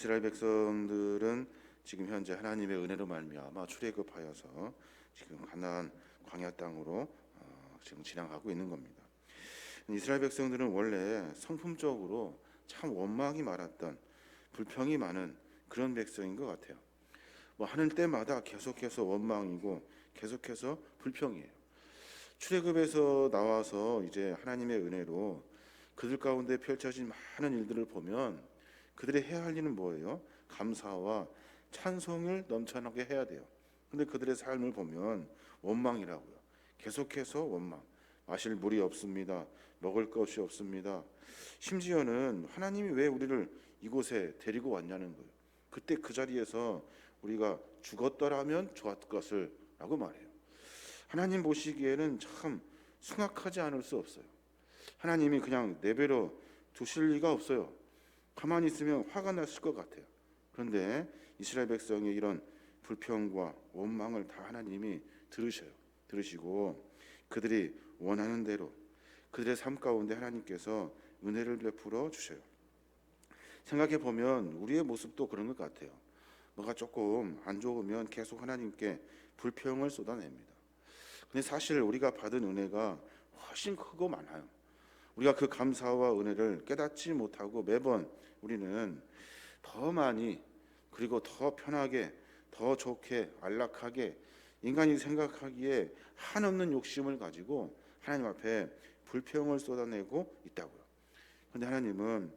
이스라엘 백성들은 지금 현재 하나님의 은혜로 말미암아 출애굽하여서 지금 가나안 광야 땅으로 어, 지금 지나가고 있는 겁니다. 이스라엘 백성들은 원래 성품적으로 참 원망이 많았던 불평이 많은 그런 백성인 것 같아요. 뭐 하는 때마다 계속해서 원망이고 계속해서 불평이에요. 출애굽에서 나와서 이제 하나님의 은혜로 그들 가운데 펼쳐진 많은 일들을 보면 그들이 해야 할 일은 뭐예요? 감사와 찬송을 넘쳐나게 해야 돼요. 근데 그들의 삶을 보면 원망이라고요. 계속해서 원망. 마실 물이 없습니다. 먹을 것이 없습니다. 심지어는 하나님이 왜 우리를 이곳에 데리고 왔냐는 거예요. 그때 그 자리에서 우리가 죽었더라면 좋았을 것을 라고 말해요. 하나님 보시기에는 참 숭악하지 않을 수 없어요. 하나님이 그냥 내버려 두실 리가 없어요. 가만히 있으면 화가 났을 것 같아요. 그런데 이스라엘 백성의 이런 불평과 원망을 다 하나님이 들으셔요. 들으시고 그들이 원하는 대로 그들의 삶 가운데 하나님께서 은혜를 베풀어 주셔요. 생각해 보면 우리의 모습도 그런 것 같아요. 뭐가 조금 안 좋으면 계속 하나님께 불평을 쏟아냅니다. 근데 사실 우리가 받은 은혜가 훨씬 크고 많아요. 우리가 그 감사와 은혜를 깨닫지 못하고 매번 우리는 더 많이 그리고 더 편하게 더 좋게 안락하게 인간이 생각하기에 한없는 욕심을 가지고 하나님 앞에 불평을 쏟아내고 있다고요. 그런데 하나님은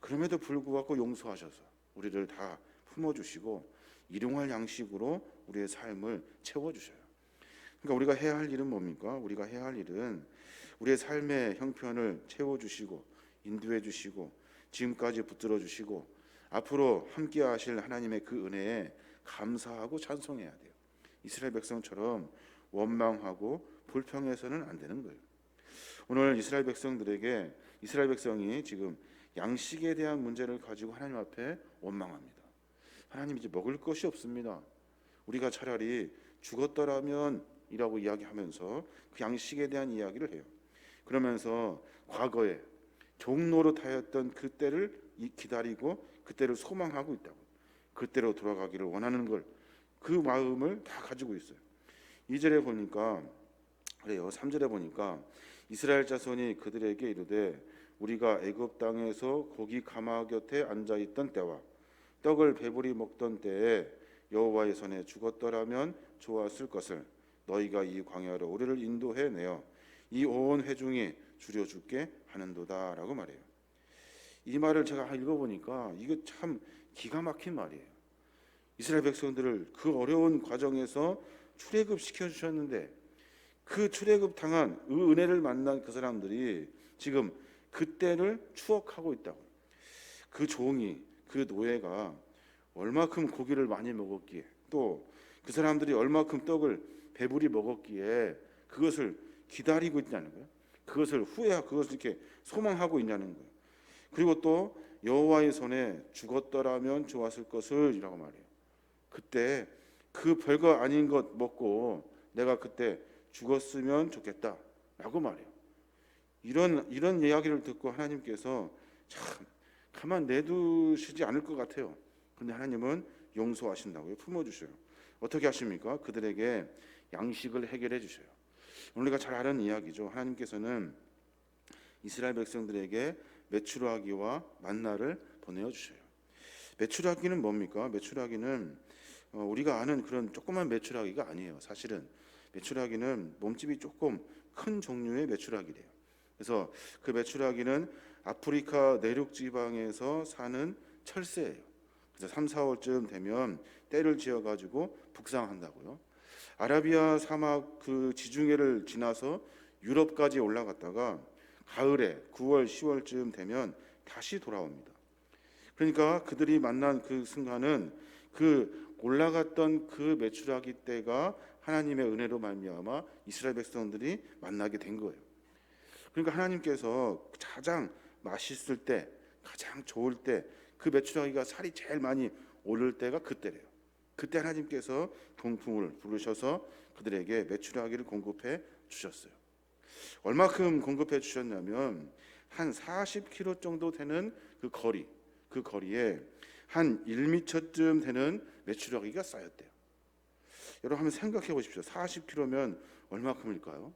그럼에도 불구하고 용서하셔서 우리를 다 품어주시고 일용할 양식으로 우리의 삶을 채워주셔요. 그러니까 우리가 해야 할 일은 뭡니까? 우리가 해야 할 일은 우리의 삶의 형편을 채워 주시고 인도해 주시고 지금까지 붙들어 주시고 앞으로 함께 하실 하나님의 그 은혜에 감사하고 찬송해야 돼요. 이스라엘 백성처럼 원망하고 불평해서는 안 되는 거예요. 오늘 이스라엘 백성들에게 이스라엘 백성이 지금 양식에 대한 문제를 가지고 하나님 앞에 원망합니다. 하나님 이제 먹을 것이 없습니다. 우리가 차라리 죽었더라면 이라고 이야기하면서 그 양식에 대한 이야기를 해요. 그러면서 과거에 종로로 타였던 그때를 기다리고 그때를 소망하고 있다고. 그때로 돌아가기를 원하는 걸 그 마음을 다 가지고 있어요. 2절에 보니까 그래요. 3절에 보니까 이스라엘 자손이 그들에게 이르되 우리가 애굽 땅에서 고기 가마 곁에 앉아 있던 때와 떡을 배불리 먹던 때에 여호와의 손에 죽었더라면 좋았을 것을 너희가 이 광야로 우리를 인도해 내어 이 온 회중이 줄여 줄게 하는도다라고 말해요. 이 말을 제가 읽어 보니까 이거 참 기가 막힌 말이에요. 이스라엘 백성들을 그 어려운 과정에서 출애굽 시켜 주셨는데 그 출애굽 당한 그 은혜를 만난 그 사람들이 지금 그때를 추억하고 있다고. 그 종이 그 노예가 얼마큼 고기를 많이 먹었기에 또 그 사람들이 얼마큼 떡을 배불리 먹었기에 그것을 기다리고 있냐는 거예요. 그것을 후회하 그것을 이렇게 소망하고 있냐는 거예요. 그리고 또 여호와의 손에 죽었더라면 좋았을 것을이라고 말해요. 그때 그 별거 아닌 것 먹고 내가 그때 죽었으면 좋겠다라고 말해요. 이런 이런 이야기를 듣고 하나님께서 참 가만 내두시지 않을 것 같아요. 그런데 하나님은 용서하신다고요. 품어 주셔요. 어떻게 하십니까? 그들에게 양식을 해결해 주셔요. 우리가 잘 아는 이야기죠. 하나님께서는 이스라엘 백성들에게 메추라기와 만나를 보내어 주셔요. 메추라기는 뭡니까? 메추라기는 어, 우리가 아는 그런 조그만 메추라기가 아니에요. 사실은 메추라기는 몸집이 조금 큰 종류의 메추라기래요. 그래서 그 메추라기는 아프리카 내륙 지방에서 사는 철새예요. 그래서 3, 4월쯤 되면 때를 지어 가지고 북상한다고요. 아라비아 사막 그 지중해를 지나서 유럽까지 올라갔다가 가을에 9월, 10월쯤 되면 다시 돌아옵니다. 그러니까 그들이 만난 그 순간은 그 올라갔던 그 메추라기 때가 하나님의 은혜로 말미암아 이스라엘 백성들이 만나게 된 거예요. 그러니까 하나님께서 가장 맛있을 때, 가장 좋을 때, 그 메추라기가 살이 제일 많이 오를 때가 그때래요. 그때 하나님께서 동풍을 부르셔서 그들에게 메추라기를 공급해 주셨어요. 얼마큼 공급해 주셨냐면 한 40km 정도 되는 그 거리, 그 거리에 한 1미터쯤 되는 메추라기가 쌓였대요. 여러분 한번 생각해 보십시오. 40km면 얼마큼일까요?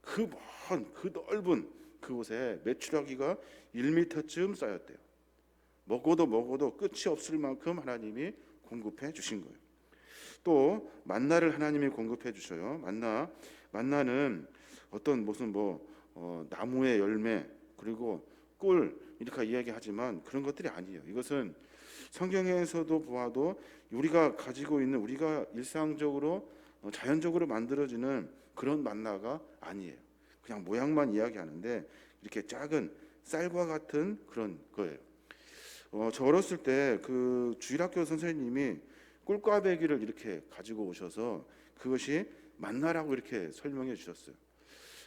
그 먼, 그 넓은 그곳에 메추라기가 1미터쯤 쌓였대요. 먹어도 먹어도 끝이 없을 만큼 하나님이 공급해 주신 거예요. 또 만나를 하나님이 공급해 주셔요. 만나 만나는 어떤 무슨 뭐 어, 나무의 열매 그리고 꿀 이렇게 이야기하지만 그런 것들이 아니에요. 이것은 성경에서도 보아도 우리가 가지고 있는 우리가 일상적으로 어, 자연적으로 만들어지는 그런 만나가 아니에요. 그냥 모양만 이야기하는데 이렇게 작은 쌀과 같은 그런 거예요. 어, 저 어렸을 때 그 주일학교 선생님이 꿀꽈배기를 이렇게 가지고 오셔서 그것이 만나라고 이렇게 설명해 주셨어요.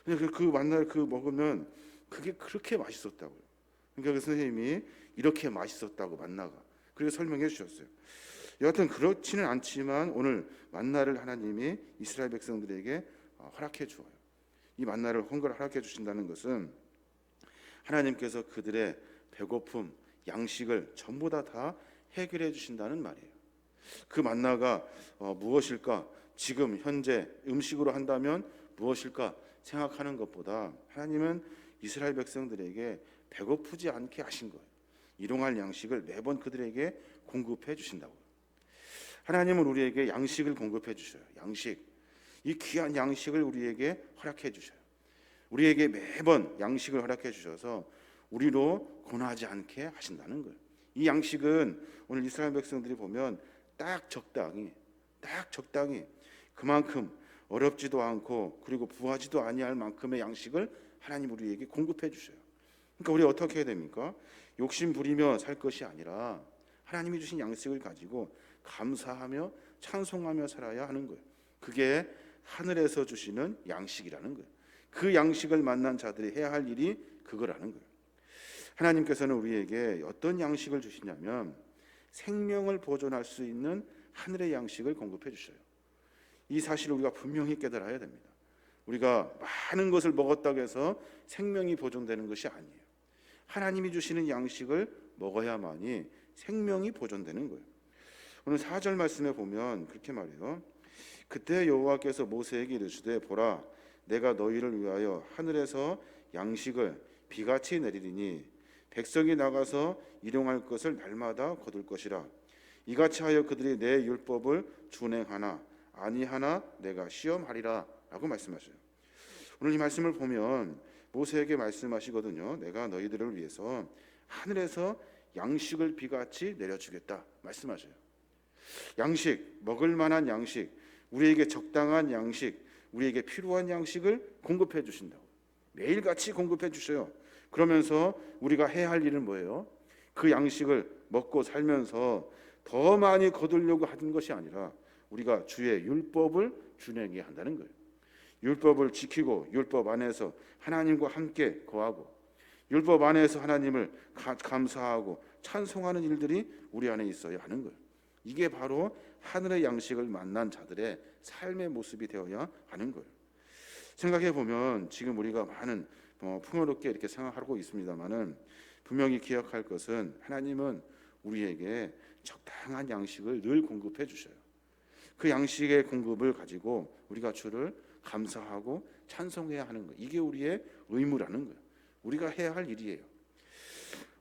근데 그, 그 만나를 그 먹으면 그게 그렇게 맛있었다고요. 그러니까 그 선생님이 이렇게 맛있었다고 만나가 그렇게 설명해 주셨어요. 여하튼 그렇지는 않지만 오늘 만나를 하나님이 이스라엘 백성들에게 어, 허락해 주어요. 이 만나를 헌걸 허락해 주신다는 것은 하나님께서 그들의 배고픔, 양식을 전부 다 다 해결해 주신다는 말이에요. 그 만나가 어, 무엇일까? 지금 현재 음식으로 한다면 무엇일까 생각하는 것보다 하나님은 이스라엘 백성들에게 배고프지 않게 하신 거예요. 일용할 양식을 매번 그들에게 공급해 주신다고. 하나님은 우리에게 양식을 공급해 주셔요. 양식. 이 귀한 양식을 우리에게 허락해 주셔요. 우리에게 매번 양식을 허락해 주셔서 우리로 고나지 않게 하신다는 거예요. 이 양식은 오늘 이스라엘 백성들이 보면 딱 적당히 딱 적당히 그만큼 어렵지도 않고 그리고 부하지도 아니할 만큼의 양식을 하나님 우리에게 공급해 주셔요. 그러니까 우리 어떻게 해야 됩니까? 욕심 부리며 살 것이 아니라 하나님이 주신 양식을 가지고 감사하며 찬송하며 살아야 하는 거예요. 그게 하늘에서 주시는 양식이라는 거예요. 그 양식을 만난 자들이 해야 할 일이 그거라는 거예요. 하나님께서는 우리에게 어떤 양식을 주시냐면 생명을 보존할 수 있는 하늘의 양식을 공급해 주셔요. 이 사실을 우리가 분명히 깨달아야 됩니다. 우리가 많은 것을 먹었다고 해서 생명이 보존되는 것이 아니에요. 하나님이 주시는 양식을 먹어야만이 생명이 보존되는 거예요. 오늘 4절 말씀에 보면 그렇게 말해요. 그때 여호와께서 모세에게 이르시되 보라 내가 너희를 위하여 하늘에서 양식을 비같이 내리리니 백성이 나가서 일용할 것을 날마다 거둘 것이라 이같이 하여 그들이 내 율법을 준행하나 아니하나 내가 시험하리라라고 말씀하셔요. 오늘 이 말씀을 보면 모세에게 말씀하시거든요. 내가 너희들을 위해서 하늘에서 양식을 비같이 내려주겠다 말씀하셔요. 양식 먹을 만한 양식 우리에게 적당한 양식 우리에게 필요한 양식을 공급해 주신다고 매일같이 공급해 주셔요. 그러면서 우리가 해야 할 일은 뭐예요? 그 양식을 먹고 살면서 더 많이 거두려고 하는 것이 아니라 우리가 주의 율법을 준행해야 한다는 거예요. 율법을 지키고 율법 안에서 하나님과 함께 거하고 율법 안에서 하나님을 가, 감사하고 찬송하는 일들이 우리 안에 있어야 하는 거예요. 이게 바로 하늘의 양식을 만난 자들의 삶의 모습이 되어야 하는 거예요. 생각해 보면 지금 우리가 많은 어, 풍요롭게 이렇게 생각하고 있습니다만은 분명히 기억할 것은 하나님은 우리에게 적당한 양식을 늘 공급해 주셔요. 그 양식의 공급을 가지고 우리가 주를 감사하고 찬송해야 하는 거. 이게 우리의 의무라는 거예요. 우리가 해야 할 일이에요.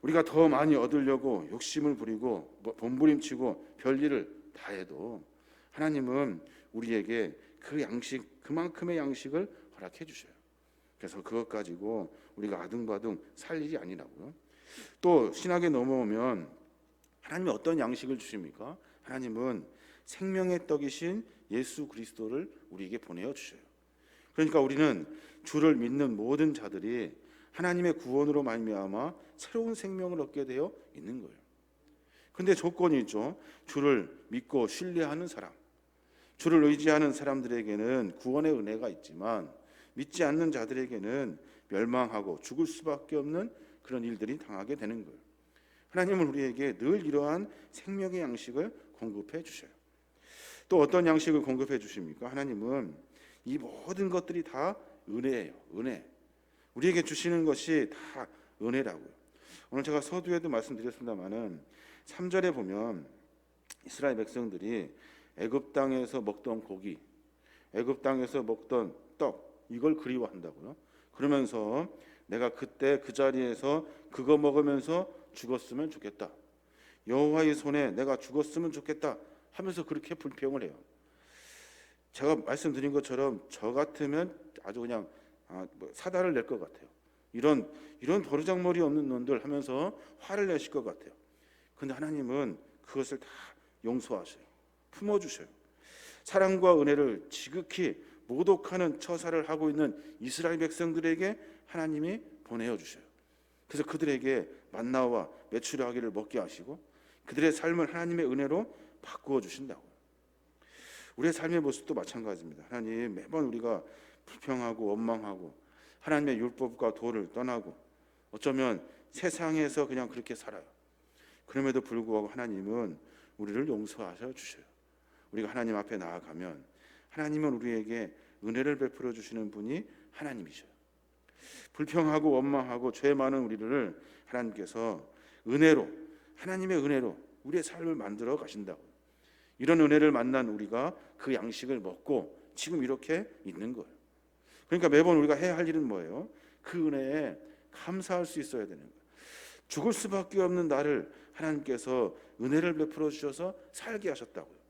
우리가 더 많이 얻으려고 욕심을 부리고 뭐 몸부림치고 별일을 다 해도 하나님은 우리에게 그 양식 그만큼의 양식을 허락해 주셔요. 그래서 그것 가지고 우리가 아둥바둥 살 일이 아니라고요. 또 신학에 넘어오면 하나님이 어떤 양식을 주십니까? 하나님은 생명의 떡이신 예수 그리스도를 우리에게 보내어 주셔요. 그러니까 우리는 주를 믿는 모든 자들이 하나님의 구원으로 말미암아 새로운 생명을 얻게 되어 있는 거예요. 근데 조건이 있죠. 주를 믿고 신뢰하는 사람. 주를 의지하는 사람들에게는 구원의 은혜가 있지만 믿지 않는 자들에게는 멸망하고 죽을 수밖에 없는 그런 일들이 당하게 되는 거예요. 하나님은 우리에게 늘 이러한 생명의 양식을 공급해 주셔요. 또 어떤 양식을 공급해 주십니까? 하나님은 이 모든 것들이 다 은혜예요. 은혜. 우리에게 주시는 것이 다 은혜라고요. 오늘 제가 서두에도 말씀드렸습니다만은 3절에 보면 이스라엘 백성들이 애굽 땅에서 먹던 고기, 애굽 땅에서 먹던 떡 이걸 그리워한다고요. 그러면서 내가 그때 그 자리에서 그거 먹으면서 죽었으면 좋겠다. 여호와의 손에 내가 죽었으면 좋겠다 하면서 그렇게 불평을 해요. 제가 말씀드린 것처럼 저 같으면 아주 그냥 아, 뭐 사달을 낼것 같아요. 이런 이런 버르장머리 없는 놈들 하면서 화를 내실 것 같아요. 근데 하나님은 그것을 다 용서하셔요. 품어 주셔요. 사랑과 은혜를 지극히 모독하는 처사를 하고 있는 이스라엘 백성들에게 하나님이 보내어 주셔요. 그래서 그들에게 만나와 메추라기를 먹게 하시고 그들의 삶을 하나님의 은혜로 바꾸어 주신다고. 우리의 삶의 모습도 마찬가지입니다. 하나님 매번 우리가 불평하고 원망하고 하나님의 율법과 도를 떠나고 어쩌면 세상에서 그냥 그렇게 살아요. 그럼에도 불구하고 하나님은 우리를 용서하셔 주셔요. 우리가 하나님 앞에 나아가면 하나님은 우리에게 은혜를 베풀어 주시는 분이 하나님이셔요. 불평하고 원망하고 죄 많은 우리를 하나님께서 은혜로 하나님의 은혜로 우리의 삶을 만들어 가신다고. 이런 은혜를 만난 우리가 그 양식을 먹고 지금 이렇게 있는 거예요. 그러니까 매번 우리가 해야 할 일은 뭐예요? 그 은혜에 감사할 수 있어야 되는 거예요. 죽을 수밖에 없는 나를 하나님께서 은혜를 베풀어 주셔서 살게 하셨다고요.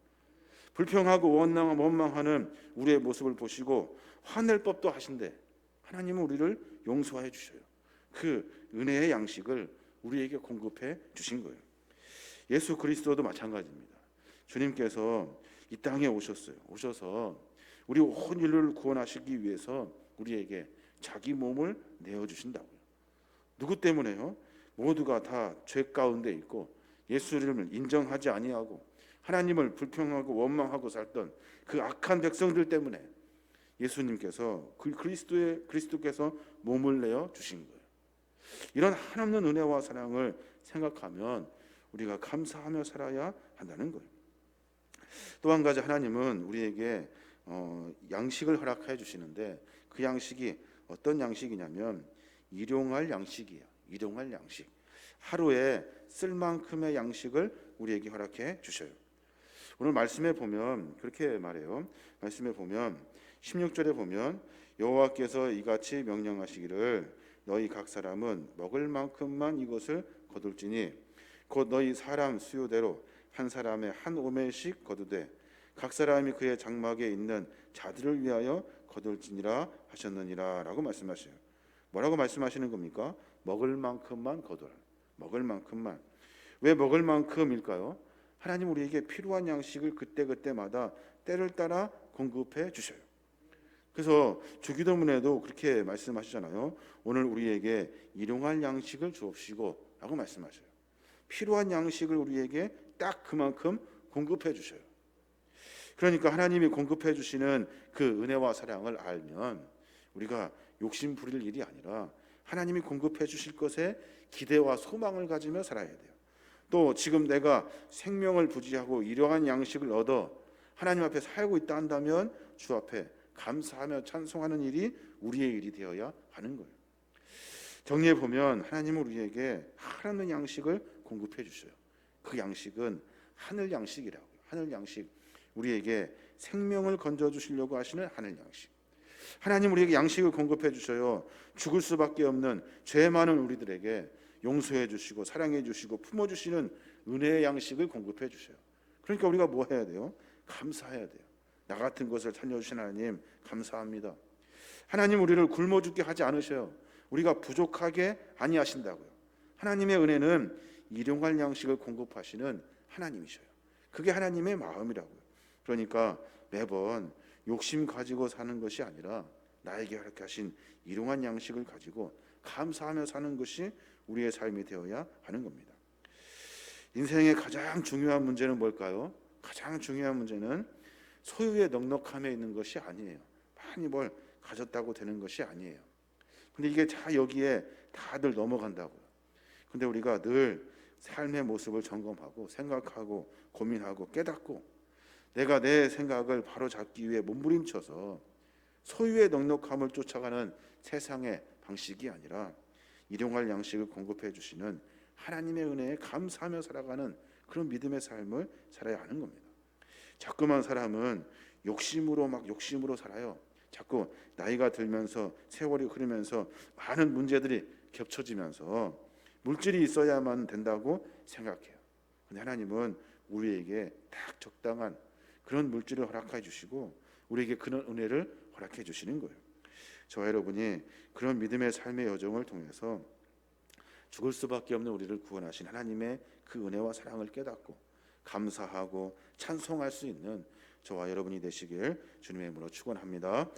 불평하고 원망 원망하는 우리의 모습을 보시고 화낼 법도 하신데 하나님은 우리를 용서해 주셔요. 그 은혜의 양식을 우리에게 공급해 주신 거예요. 예수 그리스도도 마찬가지입니다. 주님께서 이 땅에 오셨어요. 오셔서 우리 온 인류를 구원하시기 위해서 우리에게 자기 몸을 내어 주신다고요. 누구 때문에요? 모두가 다 죄 가운데 있고 예수를 인정하지 아니하고 하나님을 불평하고 원망하고 살던 그 악한 백성들 때문에 예수님께서 그 그리스도의 그리스도께서 몸을 내어 주신 거예요. 이런 한없는 은혜와 사랑을 생각하면 우리가 감사하며 살아야 한다는 거예요. 또 한 가지 하나님은 우리에게 어, 양식을 허락해 주시는데 그 양식이 어떤 양식이냐면 일용할 양식이에요. 일용할 양식. 하루에 쓸 만큼의 양식을 우리에게 허락해 주셔요. 오늘 말씀에 보면 그렇게 말해요. 말씀에 보면 16절에 보면 여호와께서 이같이 명령하시기를 너희 각 사람은 먹을 만큼만 이것을 거둘지니 곧 너희 사람 수요대로 한 사람의 한 오멜씩 거두되 각 사람이 그의 장막에 있는 자들을 위하여 거둘지니라 하셨느니라라고 말씀하셔요. 뭐라고 말씀하시는 겁니까? 먹을 만큼만 거둘. 먹을 만큼만. 왜 먹을 만큼일까요? 하나님 우리에게 필요한 양식을 그때 그때마다 때를 따라 공급해 주셔요. 그래서 주기도문에도 그렇게 말씀하시잖아요. 오늘 우리에게 일용할 양식을 주옵시고 라고 말씀하셔요. 필요한 양식을 우리에게 딱 그만큼 공급해 주셔요. 그러니까 하나님이 공급해 주시는 그 은혜와 사랑을 알면 우리가 욕심 부릴 일이 아니라 하나님이 공급해 주실 것에 기대와 소망을 가지며 살아야 돼요. 또 지금 내가 생명을 부지하고 이러한 양식을 얻어 하나님 앞에 살고 있다 한다면 주 앞에 감사하며 찬송하는 일이 우리의 일이 되어야 하는 거예요. 정리해 보면 하나님은 우리에게 하나님 양식을 공급해 주셔요. 그 양식은 하늘 양식이라고요. 하늘 양식. 우리에게 생명을 건져 주시려고 하시는 하늘 양식. 하나님 우리에게 양식을 공급해 주셔요. 죽을 수밖에 없는 죄 많은 우리들에게 용서해 주시고 사랑해 주시고 품어 주시는 은혜의 양식을 공급해 주셔요. 그러니까 우리가 뭐 해야 돼요? 감사해야 돼요. 나 같은 것을 살려 주신 하나님 감사합니다. 하나님 우리를 굶어 죽게 하지 않으셔요. 우리가 부족하게 아니하신다고요. 하나님의 은혜는 일용할 양식을 공급하시는 하나님이셔요. 그게 하나님의 마음이라고요. 그러니까 매번 욕심 가지고 사는 것이 아니라 나에게 허락하신 일용한 양식을 가지고 감사하며 사는 것이 우리의 삶이 되어야 하는 겁니다. 인생의 가장 중요한 문제는 뭘까요? 가장 중요한 문제는 소유의 넉넉함에 있는 것이 아니에요. 많이 뭘 가졌다고 되는 것이 아니에요. 근데 이게 다 여기에 다들 넘어간다고요. 근데 우리가 늘 삶의 모습을 점검하고 생각하고 고민하고 깨닫고 내가 내 생각을 바로 잡기 위해 몸부림쳐서 소유의 넉넉함을 쫓아가는 세상의 방식이 아니라 일용할 양식을 공급해 주시는 하나님의 은혜에 감사하며 살아가는 그런 믿음의 삶을 살아야 하는 겁니다. 자꾸만 사람은 욕심으로 막 욕심으로 살아요. 자꾸 나이가 들면서 세월이 흐르면서 많은 문제들이 겹쳐지면서 물질이 있어야만 된다고 생각해요. 근데 하나님은 우리에게 딱 적당한 그런 물질을 허락해 주시고 우리에게 그런 은혜를 허락해 주시는 거예요. 저와 여러분이 그런 믿음의 삶의 여정을 통해서 죽을 수밖에 없는 우리를 구원하신 하나님의 그 은혜와 사랑을 깨닫고 감사하고 찬송할 수 있는 저와 여러분이 되시길 주님의 이름으로 축원합니다.